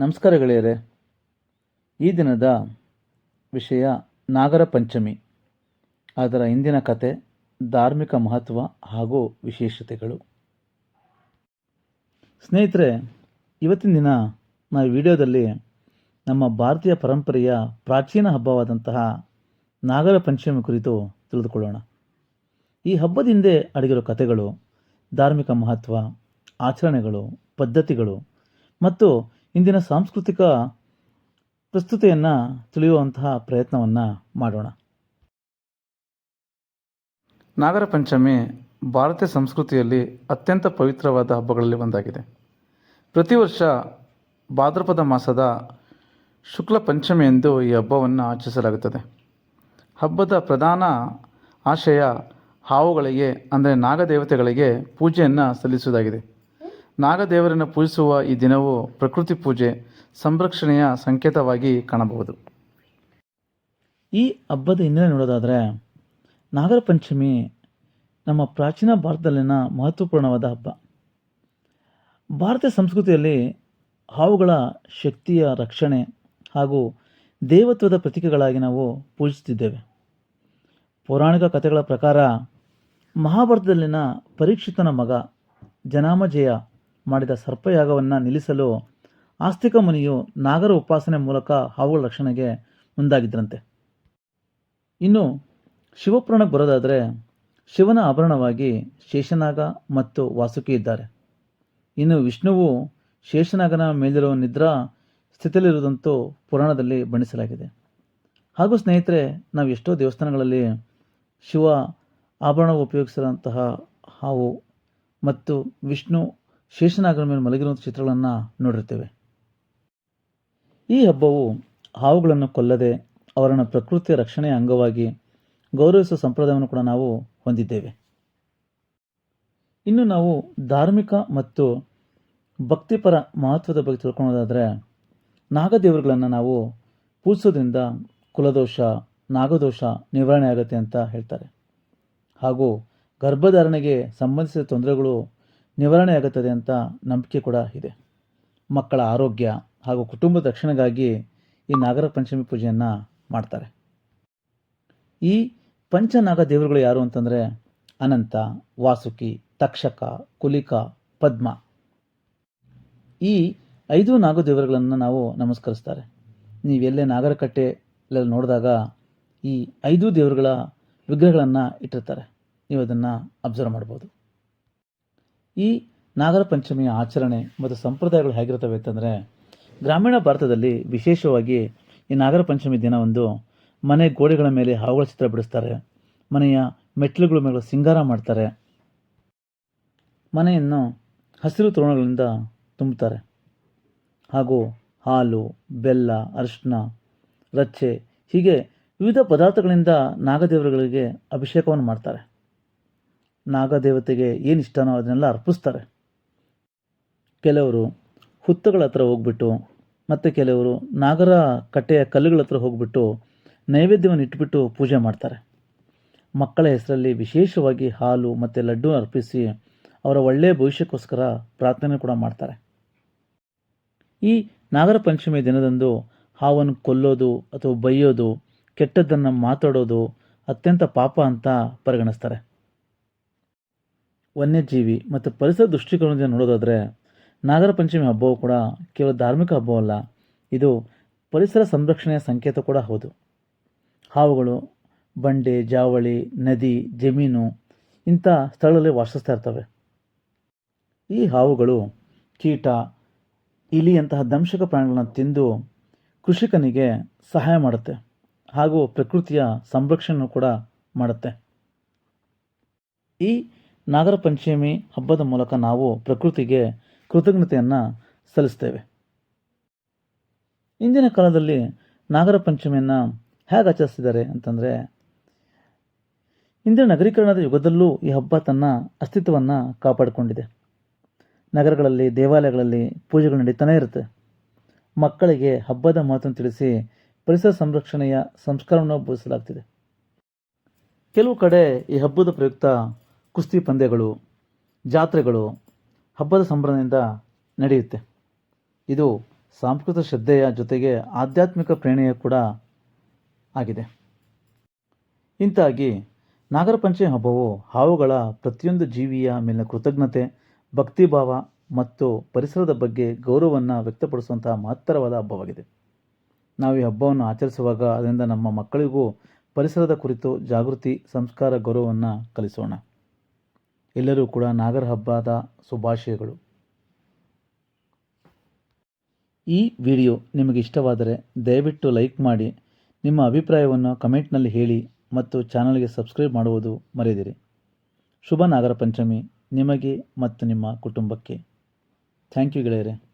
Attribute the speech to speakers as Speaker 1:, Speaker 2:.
Speaker 1: ನಮಸ್ಕಾರ ಗೆಳೆಯರೆ. ಈ ದಿನದ ವಿಷಯ ನಾಗರ ಪಂಚಮಿ. ಅದರ ಇಂದಿನ ಕತೆ, ಧಾರ್ಮಿಕ ಮಹತ್ವ ಹಾಗೂ ವಿಶೇಷತೆಗಳು. ಸ್ನೇಹಿತರೆ, ಇವತ್ತಿನ ದಿನ ನಾವು ವಿಡಿಯೋದಲ್ಲಿ ನಮ್ಮ ಭಾರತೀಯ ಪರಂಪರೆಯ ಪ್ರಾಚೀನ ಹಬ್ಬವಾದಂತಹ ನಾಗರ ಪಂಚಮಿ ಕುರಿತು ತಿಳಿದುಕೊಳ್ಳೋಣ. ಈ ಹಬ್ಬದ ಹಿಂದೆ ಅಡಗಿರೋ ಕಥೆಗಳು, ಧಾರ್ಮಿಕ ಮಹತ್ವ, ಆಚರಣೆಗಳು, ಪದ್ಧತಿಗಳು ಮತ್ತು ಇಂದಿನ ಸಾಂಸ್ಕೃತಿಕ ಪ್ರಸ್ತುತಿಯನ್ನು ತಿಳಿಯುವಂತಹ ಪ್ರಯತ್ನವನ್ನು ಮಾಡೋಣ. ನಾಗರ ಪಂಚಮಿ ಭಾರತೀಯ ಸಂಸ್ಕೃತಿಯಲ್ಲಿ ಅತ್ಯಂತ ಪವಿತ್ರವಾದ ಹಬ್ಬಗಳಲ್ಲಿ ಒಂದಾಗಿದೆ. ಪ್ರತಿ ವರ್ಷ ಭಾದ್ರಪದ ಮಾಸದ ಶುಕ್ಲ ಪಂಚಮಿ ಎಂದು ಈ ಹಬ್ಬವನ್ನು ಆಚರಿಸಲಾಗುತ್ತದೆ. ಹಬ್ಬದ ಪ್ರಧಾನ ಆಶಯ ಹಾವುಗಳಿಗೆ, ಅಂದರೆ ನಾಗದೇವತೆಗಳಿಗೆ ಪೂಜೆಯನ್ನು ಸಲ್ಲಿಸುವುದಾಗಿದೆ. ನಾಗದೇವರನ್ನು ಪೂಜಿಸುವ ಈ ದಿನವು ಪ್ರಕೃತಿ ಪೂಜೆ, ಸಂರಕ್ಷಣೆಯ ಸಂಕೇತವಾಗಿ ಕಾಣಬಹುದು. ಈ ಹಬ್ಬದ ಹಿನ್ನೆಲೆ ನೋಡೋದಾದರೆ, ನಾಗರ ಪಂಚಮಿ ನಮ್ಮ ಪ್ರಾಚೀನ ಭಾರತದಲ್ಲಿನ ಮಹತ್ವಪೂರ್ಣವಾದ ಹಬ್ಬ. ಭಾರತೀಯ ಸಂಸ್ಕೃತಿಯಲ್ಲಿ ಹಾವುಗಳ ಶಕ್ತಿಯ ರಕ್ಷಣೆ ಹಾಗೂ ದೇವತ್ವದ ಪ್ರತೀಕಗಳಾಗಿ ನಾವು ಪೂಜಿಸುತ್ತಿದ್ದೇವೆ. ಪೌರಾಣಿಕ ಕಥೆಗಳ ಪ್ರಕಾರ ಮಹಾಭಾರತದಲ್ಲಿನ ಪರೀಕ್ಷಿತನ ಮಗ ಜನಾಮಜಯ ಮಾಡಿದ ಸರ್ಪಯಾಗವನ್ನು ನಿಲ್ಲಿಸಲು ಆಸ್ತಿಕ ಮುನಿಯು ನಾಗರ ಉಪಾಸನೆ ಮೂಲಕ ಹಾವುಗಳ ರಕ್ಷಣೆಗೆ ಮುಂದಾಗಿದ್ದರಂತೆ. ಇನ್ನು ಶಿವಪುರಾಣಕ್ಕೆ ಬರೋದಾದರೆ ಶಿವನ ಆಭರಣವಾಗಿ ಶೇಷನಾಗ ಮತ್ತು ವಾಸುಕಿ ಇದ್ದಾರೆ. ಇನ್ನು ವಿಷ್ಣುವು ಶೇಷನಾಗನ ಮೇಲಿರುವ ನಿದ್ರಾ ಸ್ಥಿತಿಯಲ್ಲಿರುವುದಂತೂ ಪುರಾಣದಲ್ಲಿ ಬಣ್ಣಿಸಲಾಗಿದೆ. ಹಾಗೂ ಸ್ನೇಹಿತರೆ, ನಾವು ಎಷ್ಟೋ ದೇವಸ್ಥಾನಗಳಲ್ಲಿ ಶಿವ ಆಭರಣ ಉಪಯೋಗಿಸಿದಂತಹ ಹಾವು ಮತ್ತು ವಿಷ್ಣು ಶೇಷನಾಗನ ಮೇಲೆ ಮಲಗಿರುವಂಥ ಚಿತ್ರಗಳನ್ನು ನೋಡಿರ್ತೇವೆ. ಈ ಹಬ್ಬವು ಹಾವುಗಳನ್ನು ಕೊಲ್ಲದೆ ಅವರನ್ನು ಪ್ರಕೃತಿಯ ರಕ್ಷಣೆಯ ಅಂಗವಾಗಿ ಗೌರವಿಸುವ ಸಂಪ್ರದಾಯವನ್ನು ಕೂಡ ನಾವು ಹೊಂದಿದ್ದೇವೆ. ಇನ್ನು ನಾವು ಧಾರ್ಮಿಕ ಮತ್ತು ಭಕ್ತಿಪರ ಮಹತ್ವದ ಬಗ್ಗೆ ತಿಳ್ಕೊಳ್ಳೋದಾದರೆ ನಾಗದೇವರುಗಳನ್ನು ನಾವು ಪೂಜಿಸೋದ್ರಿಂದ ಕುಲದೋಷ, ನಾಗದೋಷ ನಿವಾರಣೆ ಆಗುತ್ತೆ ಅಂತ ಹೇಳ್ತಾರೆ. ಹಾಗೂ ಗರ್ಭಧಾರಣೆಗೆ ಸಂಬಂಧಿಸಿದ ತೊಂದರೆಗಳು ನಿವಾರಣೆ ಆಗುತ್ತದೆ ಅಂತ ನಂಬಿಕೆ ಕೂಡ ಇದೆ. ಮಕ್ಕಳ ಆರೋಗ್ಯ ಹಾಗೂ ಕುಟುಂಬದ ರಕ್ಷಣೆಗಾಗಿ ಈ ನಾಗರ ಪಂಚಮಿ ಪೂಜೆಯನ್ನು ಮಾಡ್ತಾರೆ. ಈ ಪಂಚನಾಗ ದೇವರುಗಳು ಯಾರು ಅಂತಂದರೆ ಅನಂತ, ವಾಸುಕಿ, ತಕ್ಷಕ, ಕುಲಿಕ, ಪದ್ಮ. ಈ ಐದು ನಾಗದೇವರುಗಳನ್ನು ನಾವು ನಮಸ್ಕರಿಸ್ತಾರೆ. ನೀವೆಲ್ಲೇ ನಾಗರಕಟ್ಟೆಲ್ಲ ನೋಡಿದಾಗ ಈ ಐದು ದೇವರುಗಳ ವಿಗ್ರಹಗಳನ್ನು ಇಟ್ಟಿರ್ತಾರೆ. ನೀವು ಅದನ್ನು ಅಬ್ಸರ್ವ್ ಮಾಡ್ಬೋದು. ಈ ನಾಗರ ಪಂಚಮಿಯ ಆಚರಣೆ ಮತ್ತು ಸಂಪ್ರದಾಯಗಳು ಹೇಗಿರ್ತವೆ ಅಂತಂದರೆ, ಗ್ರಾಮೀಣ ಭಾರತದಲ್ಲಿ ವಿಶೇಷವಾಗಿ ಈ ನಾಗರ ಪಂಚಮಿ ದಿನ ಒಂದು ಮನೆ ಗೋಡೆಗಳ ಮೇಲೆ ಹಾವುಗಳ ಚಿತ್ರ ಬಿಡಿಸ್ತಾರೆ. ಮನೆಯ ಮೆಟ್ಟಿಲುಗಳ ಮೇಲೆ ಸಿಂಗಾರ ಮಾಡ್ತಾರೆ. ಮನೆಯನ್ನು ಹಸಿರು ತೋರಣಗಳಿಂದ ತುಂಬುತ್ತಾರೆ ಹಾಗೂ ಹಾಲು, ಬೆಲ್ಲ ಅರಿಶಿನ ರಚ್ಚೆ ಹೀಗೆ ವಿವಿಧ ಪದಾರ್ಥಗಳಿಂದ ನಾಗದೇವರುಗಳಿಗೆ ಅಭಿಷೇಕವನ್ನು ಮಾಡ್ತಾರೆ. ನಾಗದೇವತೆಗೆ ಏನು ಇಷ್ಟನೋ ಅದನ್ನೆಲ್ಲ ಅರ್ಪಿಸ್ತಾರೆ. ಕೆಲವರು ಹುತ್ತಗಳ ಹತ್ರ ಹೋಗ್ಬಿಟ್ಟು ಮತ್ತು ಕೆಲವರು ನಾಗರ ಕಟ್ಟೆಯ ಕಲ್ಲುಗಳ ಹತ್ರ ಹೋಗ್ಬಿಟ್ಟು ನೈವೇದ್ಯವನ್ನು ಇಟ್ಬಿಟ್ಟು ಪೂಜೆ ಮಾಡ್ತಾರೆ. ಮಕ್ಕಳ ಹೆಸರಲ್ಲಿ ವಿಶೇಷವಾಗಿ ಹಾಲು ಮತ್ತು ಲಡ್ಡು ಅರ್ಪಿಸಿ ಅವರ ಒಳ್ಳೆಯ ಭವಿಷ್ಯಕ್ಕೋಸ್ಕರ ಪ್ರಾರ್ಥನೆ ಕೂಡ ಮಾಡ್ತಾರೆ. ಈ ನಾಗರ ಪಂಚಮಿ ದಿನದಂದು ಹಾವನ್ನು ಕೊಲ್ಲೋದು ಅಥವಾ ಬೈಯೋದು, ಕೆಟ್ಟದ್ದನ್ನು ಮಾತಾಡೋದು ಅತ್ಯಂತ ಪಾಪ ಅಂತ ಪರಿಗಣಿಸ್ತಾರೆ. ವನ್ಯಜೀವಿ ಮತ್ತು ಪರಿಸರ ದೃಷ್ಟಿಕೋನದಿಂದ ನೋಡೋದಾದರೆ ನಾಗರ ಪಂಚಮಿ ಹಬ್ಬವು ಕೂಡ ಕೇವಲ ಧಾರ್ಮಿಕ ಹಬ್ಬವಲ್ಲ ಇದು ಪರಿಸರ ಸಂರಕ್ಷಣೆಯ ಸಂಕೇತ ಕೂಡ ಹೌದು. ಹಾವುಗಳು, ಬಂಡೆ, ಜಾವಳಿ, ನದಿ, ಜಮೀನು ಇಂಥ ಸ್ಥಳಗಳಲ್ಲಿ ವಾಸಿಸ್ತಾ ಇರ್ತವೆ. ಈ ಹಾವುಗಳು ಕೀಟ, ಇಲಿಯಂತಹ ದಂಶಕ ಪ್ರಾಣಿಗಳನ್ನು ತಿಂದು ಕೃಷಿಕನಿಗೆ ಸಹಾಯ ಮಾಡುತ್ತೆ ಹಾಗೂ ಪ್ರಕೃತಿಯ ಸಂರಕ್ಷಣೆ ಕೂಡ ಮಾಡುತ್ತೆ. ಈ ನಾಗರ ಪಂಚಮಿ ಹಬ್ಬದ ಮೂಲಕ ನಾವು ಪ್ರಕೃತಿಗೆ ಕೃತಜ್ಞತೆಯನ್ನು ಸಲ್ಲಿಸ್ತೇವೆ. ಇಂದಿನ ಕಾಲದಲ್ಲಿ ನಾಗರ ಪಂಚಮಿಯನ್ನು ಹೇಗೆ ಆಚರಿಸ್ತಿದ್ದಾರೆ ಅಂತಂದರೆ, ಇಂದಿನ ನಗರೀಕರಣದ ಯುಗದಲ್ಲೂ ಈ ಹಬ್ಬ ತನ್ನ ಅಸ್ತಿತ್ವವನ್ನು ಕಾಪಾಡಿಕೊಂಡಿದೆ. ನಗರಗಳಲ್ಲಿ, ದೇವಾಲಯಗಳಲ್ಲಿ ಪೂಜೆಗಳು ನಡೀತಾನೆ ಇರುತ್ತೆ. ಮಕ್ಕಳಿಗೆ ಹಬ್ಬದ ಮಹತ್ವವನ್ನು ತಿಳಿಸಿ ಪರಿಸರ ಸಂರಕ್ಷಣೆಯ ಸಂಸ್ಕಾರವನ್ನು ಬೋಧಿಸಲಾಗ್ತಿದೆ. ಕೆಲವು ಕಡೆ ಈ ಹಬ್ಬದ ಪ್ರಯುಕ್ತ ಕುಸ್ತಿ ಪಂದ್ಯಗಳು, ಜಾತ್ರೆಗಳು ಹಬ್ಬದ ಸಂಭ್ರಮದಿಂದ ನಡೆಯುತ್ತೆ. ಇದು ಸಾಂಸ್ಕೃತಿಕ ಶ್ರದ್ಧೆಯ ಜೊತೆಗೆ ಆಧ್ಯಾತ್ಮಿಕ ಪ್ರೇರಣೆಯ ಕೂಡ ಆಗಿದೆ. ಇಂತಾಗಿ ನಾಗರ ಪಂಚಮಿ ಹಬ್ಬವು ಹಾವುಗಳ ಪ್ರತಿಯೊಂದು ಜೀವಿಯ ಮೇಲಿನ ಕೃತಜ್ಞತೆ, ಭಕ್ತಿಭಾವ ಮತ್ತು ಪರಿಸರದ ಬಗ್ಗೆ ಗೌರವವನ್ನು ವ್ಯಕ್ತಪಡಿಸುವಂತಹ ಮಹತ್ತರವಾದ ಹಬ್ಬವಾಗಿದೆ. ನಾವು ಈ ಹಬ್ಬವನ್ನು ಆಚರಿಸುವಾಗ ಅದರಿಂದ ನಮ್ಮ ಮಕ್ಕಳಿಗೂ ಪರಿಸರದ ಕುರಿತು ಜಾಗೃತಿ, ಸಂಸ್ಕಾರ, ಗೌರವವನ್ನು ಕಲಿಸೋಣ. ಎಲ್ಲರೂ ಕೂಡ ನಾಗರ ಹಬ್ಬದ ಶುಭಾಶಯಗಳು. ಈ ವಿಡಿಯೋ ನಿಮಗೆ ಇಷ್ಟವಾದರೆ ದಯವಿಟ್ಟು ಲೈಕ್ ಮಾಡಿ, ನಿಮ್ಮ ಅಭಿಪ್ರಾಯವನ್ನು ಕಮೆಂಟ್ನಲ್ಲಿ ಹೇಳಿ ಮತ್ತು ಚಾನಲ್ಗೆ ಸಬ್ಸ್ಕ್ರೈಬ್ ಮಾಡುವುದು ಮರೆಯದಿರಿ. ಶುಭ ನಾಗರ ಪಂಚಮಿ ನಿಮಗೆ ಮತ್ತು ನಿಮ್ಮ ಕುಟುಂಬಕ್ಕೆ. ಥ್ಯಾಂಕ್ ಯು ಗೆಳೆಯರೆ.